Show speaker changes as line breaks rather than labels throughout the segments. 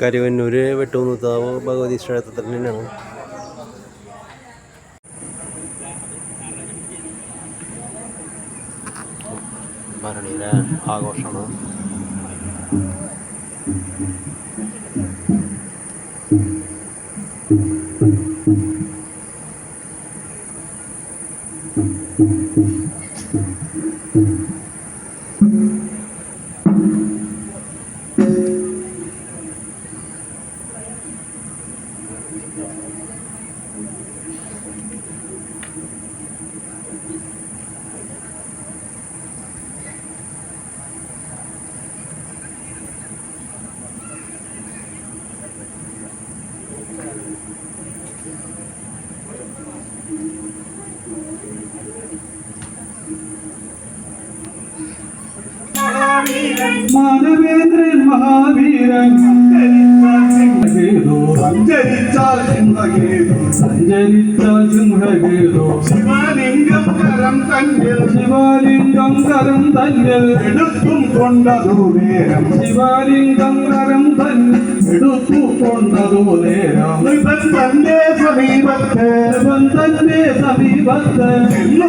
കരുവന്നൂര് വെട്ടുമുത്താവ് ഭഗവതി ക്ഷേത്രത്തിൽ തന്നെയാണ്. ഭരണിയിലെ ആഘോഷമാണ്. Mm-hmm.
മാനവേന്ദ്രൻ മഹാവീരൻ.
സഞ്ചരിച്ചാൽ
സിംഹഗേതോ
ശിവലിംഗം കരം തന്നിൽ.
ശിവലിംഗം കരം തന്നിൽ.
എടുത്തും കൊണ്ടതു നേരം.
ശിവലിംഗം കരം തന്നിൽ. എടുത്തു കൊണ്ടതു നേരം.
തന്റെ സമീപത്ത്.
തന്റെ സമീപത്ത്.
എന്നു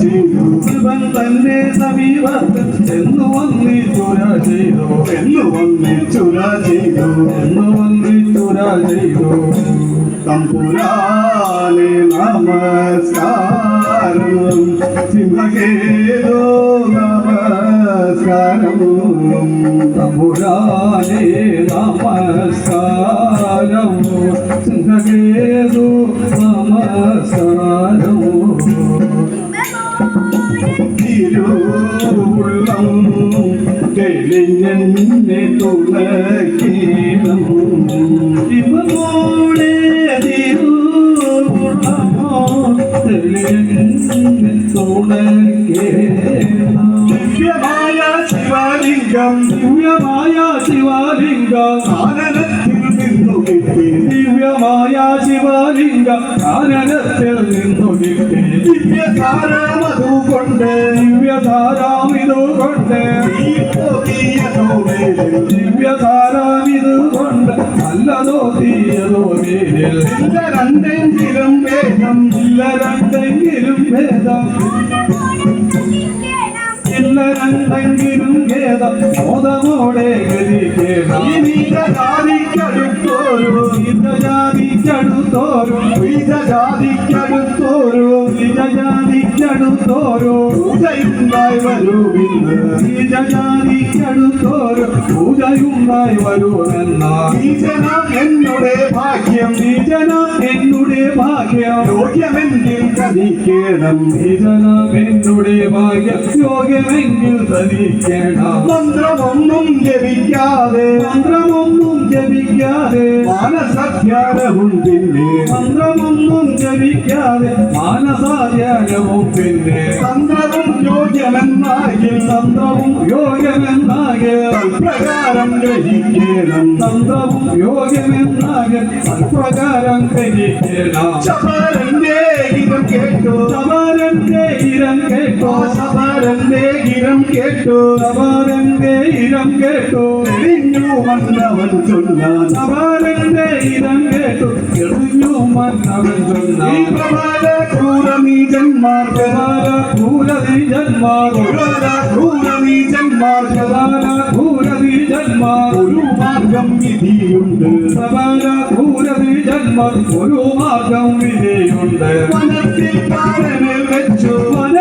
ചെയ്തു
ഇവൻ തന്റെ സമീപത്ത് എന്ന് വന്നിച്ചുര ചെയ്തു
എന്നു വന്നിച്ചുര ചെയ്തു
എന്ന് വന്നിച്ചുര ചെയ്തു
തമ്പുരാനെ നമസ്കാരം. സിംഹകേതോ നമസ്കാരം.
തമ്പുരാനേ നമസ്കാരം. സിംഹകേതോ നമസ്കാരം
തെളിഞ്ഞെന്നെ തുണക്കീണം ദിവ്യസാരമതു കൊണ്ട്
ദിവ്യധാരാമിതു കൊണ്ട് ദിവ്യധാരാമിതു കൊണ്ട് നല്ലതോ തീയതോ മേലിൽ.
ഇല്ല രണ്ടെങ്കിലും വേഗം
ഇല്ല രണ്ടെങ്കിലും ഭേദം ഇല്ല രണ്ടെങ്കിലും ഭേദം മോദമോടെ ഗതിക്കേണം
ഈ നീലജാതിക്കടുത്തോരു
ജാതിക്കടുത്തോരും
ജാതിക്കടുത്തോരു
ജാതിക്കടുത്തോരും
പൂജയുണ്ടായി വരുവിന്ന്
ജാതിക്കടുത്തോരും പൂജയുണ്ടായി വരുമെന്ന
ഈജനം എന്നുടെ ഭാഗ്യം
ജനം എന്നുടെ ഭാഗ്യം
യോഗ്യമെങ്കിൽ കനിക്കേണം
ജനം എന്നുടെ ഭാഗ്യം യോഗ്യമെങ്കിൽ ധരിക്കണം
മന്ത്രമൊന്നും ജപിക്കാതെ
മന്ത്രമൊന്നും ജപിക്കാതെ
മാനസധ്യാനവും
മന്ത്രമൊന്നും ജപിക്കാതെ മാനസാധ്യാനവും പിന്നെ
തന്ത്രവും യോഗ്യമെന്നാകിൽ
തന്ത്രവും യോഗ്യമെന്നാകെ
പ്രകാരം ഗ്രഹിക്കേണം.
തന്ത്രവും യോഗ്യമെന്നാകെ പ്രകാരം
ശബരന്റെ ഗീതം കേട്ടു.
സവാരന്റെ ഇരം കേട്ടോ.
ഗീതം കേട്ടു
സവാരന്റെ ഇരം കേട്ടോ.
എറിഞ്ഞു വന്നവൻ ചൊല്ലാൻ
സവാരന്റെ ഇരം കേട്ടു എറിഞ്ഞു മന്നവൻ
ഈ
ചൊന്ന
പ്രബല ക്രൂരനീചന്മാർക്ക്
ഭൂരതീജന്മാർ
പ്രബല ക്രൂരനീചന്മാർക്ക്
ഭൂരതീജന്മാർ
ഒരു മാർഗം വിധിയുണ്ട്.
സകല ഭൂരതീജന്മാർ ഒരു മാർഗം വിധിയുണ്ട്.
വനത്തിൽ കാരനെ വെച്ചു
വനത്തിൽ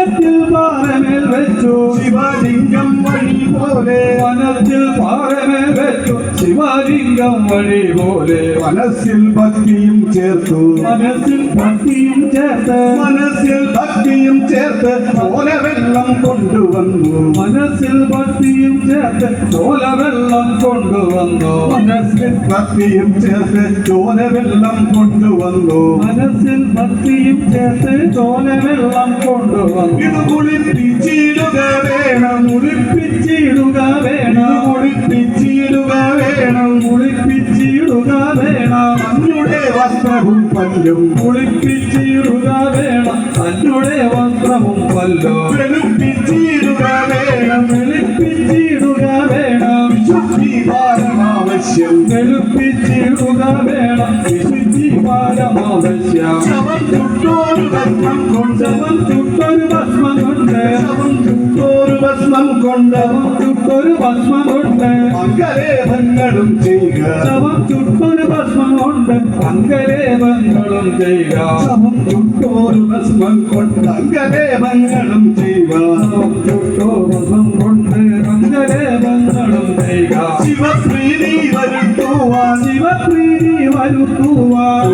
പാറമേൽ വെച്ചു
ശിവലിംഗം വഴി പോലെ
വനത്തിൽ പാറമേൽ വെച്ചു ശിവലിംഗം വഴി പോലെ
മനസ്സിൽ ഭക്തിയും ചേർത്തു.
മനസ്സിൽ ഭക്തിയും ചേർത്ത്.
മനസ്സിൽ ഭക്തിയും ചേർത്ത് ഓലവെള്ളം കൊണ്ടുവന്നു.
മനസ്സിൽ ഭക്തിയും ചേർത്ത് ചോലവെള്ളം കൊണ്ടുവന്നു.
മനസ്സിൽ ഭക്തിയും ചേർത്ത് ചോലവെള്ളം കൊണ്ടുവന്നു.
മനസ്സിൽ ഭക്തിയും ചേർത്ത് ചോലവെള്ളം കൊണ്ടുവന്നു.
ഇത് കുളിപ്പിച്ചിടുക വേണം.
കുളിപ്പിച്ചിടുക വേണം. വേണം
കുളിപ്പിച്ചിടുക വേണം
കുളിപ്പിച്ചിടുക വേണം.
നമ്മുടെ വസ്ത്രവും പല്ലും.
കുളിപ്പിച്ചിടുക വേണം തന്നുടെ വസ്ത്രവും പല്ലോ.
വെളുപ്പിച്ചിടുക വേണം.
വെളുപ്പിച്ചിടുക വേണം.
ശുദ്ധി ആവശ്യം
വെളുപ്പിച്ചിടുക വേണം. വിശുദ്ധി ആവശ്യം
ശവം ചുട്ടോരു ഭസ്മം കൊണ്ട്.
ശവം ചുട്ടൊരു ഭസ്മം കൊണ്ട്.
ശവം ചുട്ടോരു ഭസ്മം കൊണ്ട്.
ശവം ചുട്ടൊരു ഭസ്മമുണ്ട്. കൊണ്ട്
അങ്കലേപങ്ങളും ചെയ്യുക.
ശവം ചുട്ടൊരു ഭസ്മമുണ്ട്. കൊണ്ട് അങ്കലേപങ്ങളും ചെയ്യുക.
ശവം ചുട്ടൊരു ഭസ്മം കൊണ്ട് അങ്കലേപങ്ങളും ചെയ്യുക.
ശവം ചുട്ടോ ഭസ്മം കൊണ്ട് അങ്കലേപങ്ങളും ചെയ്യുക.
ശിവപ്രീതി വരുത്തുവാൻ.
ശിവപ്രീതി വരുത്തുവാൻ.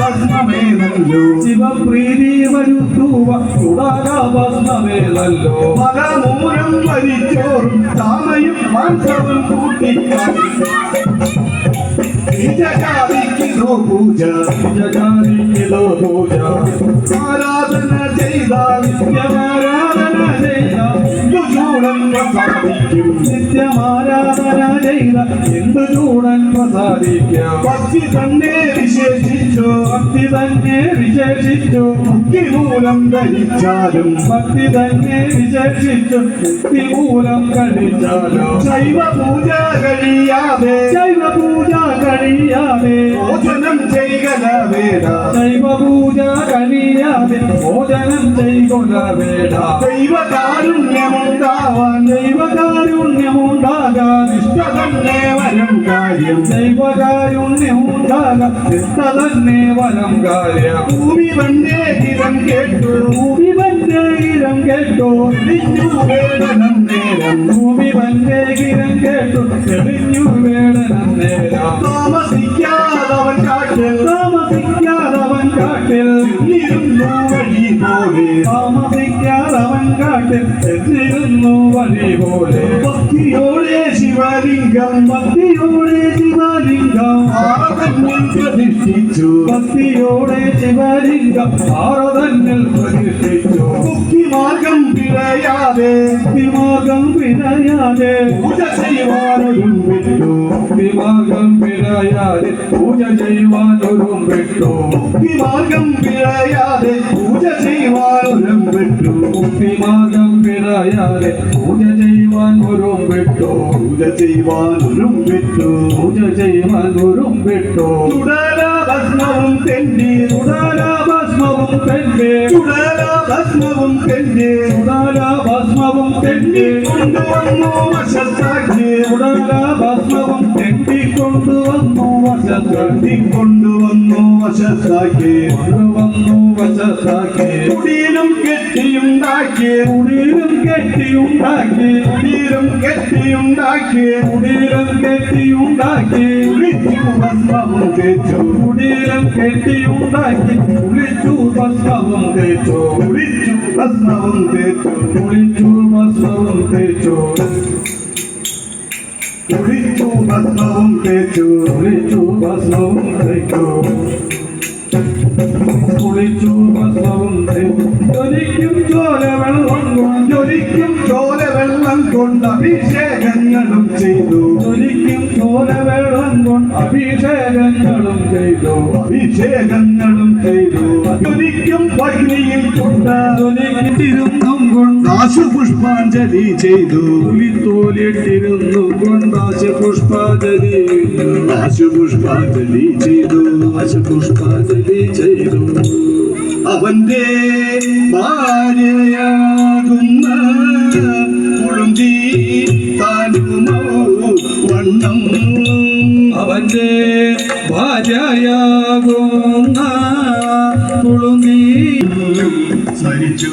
ഭസ്മമേതല്ലോ.
ശിവപ്രീതി വരുത്തുവ ഭസ്മമേലല്ലോ
പലമൂലം വലിച്ചോറും താമയും മാംസവും കൂട്ടി പൂജ
ജഗാരിക്കിലോ പൂജ.
ആരാധന
ചെയ്ത
സാധിക്കും
നിത്യമാരാധന ചെയ്ത എന്തു ചൂടൻ പ്രസാദിക്കാം?
ഭക്തി തന്നെ വിശേഷിച്ചു
ഭക്തി തന്നെ വിശേഷിച്ചു.
ഭക്തി മൂലം ധരിച്ചാലും
ഭക്തി തന്നെ വിശേഷിച്ചു. മുക്തി മൂലം കഴിച്ചാലോ.
ശൈവ പൂജ കഴിയാതെ
ശൈവ പൂജ കഴിയാതെ
ഭോജനം
ചെയ്കൊല
ദൈവകാരുണ്യമുണ്ടാവാൻ
ദൈവകാരുണ്യമുണ്ടാകാൻ
ഇഷ്ട തന്നെ വരം കാര്യം.
തന്നെ വരം കാര്യം.
ഭൂമി വന്നേ കിരം കേട്ടു.
ഭൂമി വന്ദേകിരം കേട്ടോ.
തിരിഞ്ഞു വേദനം നേരം.
ഭൂമി വന്ദേകിരം കേട്ടു. തെളിഞ്ഞു വേടനം നേരം.
താമസിക്കാതവൻ കാട്ടിൽ.
താമസിക്കാതവൻ
പോലെ ഭക്തിയോടെ ശിവലിംഗം
ഭക്തിയോടെ ശിവലിംഗം.
ആറതന്നിൽ പ്രതിഷ്ഠിച്ചു.
ഭക്തിയോടെ ശിവലിംഗം ആറതന്നിൽ പ്രതിഷ്ഠിച്ചു.
മുക്തി മാർഗം പിഴയാതെ
ഭക്തിമാർഗം പിഴയാതെ
പൂജ ചെയ്യുവാനും വിട്ടു.
ഭക്തിമാർഗം പിഴയാതെ പൂജ ചെയ്യുവാനും വിട്ടു.
മുക്തിമാർഗം പിഴയാതെ പൂജ ചെയ്യുവാനും വിട്ടു
ഭക്തിമാർഗം പിഴയാതെ പൂജ ചെയ്യുവാൻ ഒരും വിട്ടു.
പൂജ ചെയ്യുവാനും വിട്ടു.
പൂജ ചെയ്യുവാൻ ഒരും വിട്ടു.
ഭസ്മവും
ഉടാല ഭസ്മവും
ചുടല ഭസ്മവും തെണ്ടി.
ഭസ്മവും തെണ്ടി.
കൊണ്ടുവന്നു വശത്താക്കി.
ഭസ്മവും തെണ്ടി. കൊണ്ടുവന്നു വശത്താക്കി.
കൊണ്ടുവന്നു വശത്താക്കി.
കൊണ്ടുവന്നു വശത്താക്കി
കുടിയിലും കെട്ടിയുണ്ടാക്കി
കുടിയിലും കെട്ടിയുണ്ടാക്കി
കുടിയിലും കെട്ടിയുണ്ടാക്കി
കുടിയിലും കെട്ടിയുണ്ടാക്കി
കുളിച്ചു ഭസ്മവും തേച്ചു.
കുടിയിലും കെട്ടിയുണ്ടാക്കി. കുളിച്ചു ഭസ്മവും തേച്ചു.
കുളിച്ചു ഭസ്മവും തേച്ചു.
കുളിച്ചു ഭസ്മവും തേച്ചു.
കുളിച്ചു ഭസ്മവും തേച്ചു.
കുളിച്ചു ഭസ്മവും തേച്ചു. കുളിച്ചു തേച്ചു ജ്വലിക്കും ചോല വെള്ളം കൊണ്ട്
ജ്വലിക്കും ചോല വെള്ളം കൊണ്ട് അഭിഷേകങ്ങളും ചെയ്തു.
ജ്വലിക്കും ചോല വെള്ളം കൊണ്ട് അഭിഷേകങ്ങളും ചെയ്തു.
അഭിഷേകങ്ങളും ചെയ്തു. ജ്വലിക്കും പഗ്നിയിൽ കൊണ്ട്
കൊണ്ട്
ദാശപുഷ്പാഞ്ജലി ചെയ്തു.
പുലിത്തോലിട്ടിരുന്നു കൊണ്ടാശ പുഷ്പാജലി
ദാശപുഷ്പാഞ്ജലി ചെയ്തു.
പുഷ്പാജലി ചെയ്തു.
അവന്റെ ഭാര്യയാകുന്ന കുളുന്തി താനുമോ വണ്ണം.
അവന്റെ ഭാര്യയാകുന്ന കുളുമ്പി
സരിച്ചു.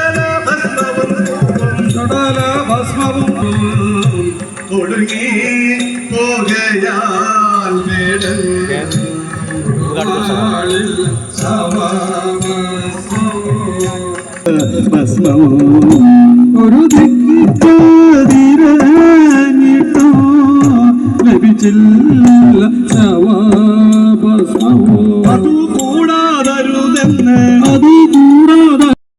ഒരു ദിക്കിട്ടാതിരഞ്ഞിട്ടോ ലഭിച്ചില്ല.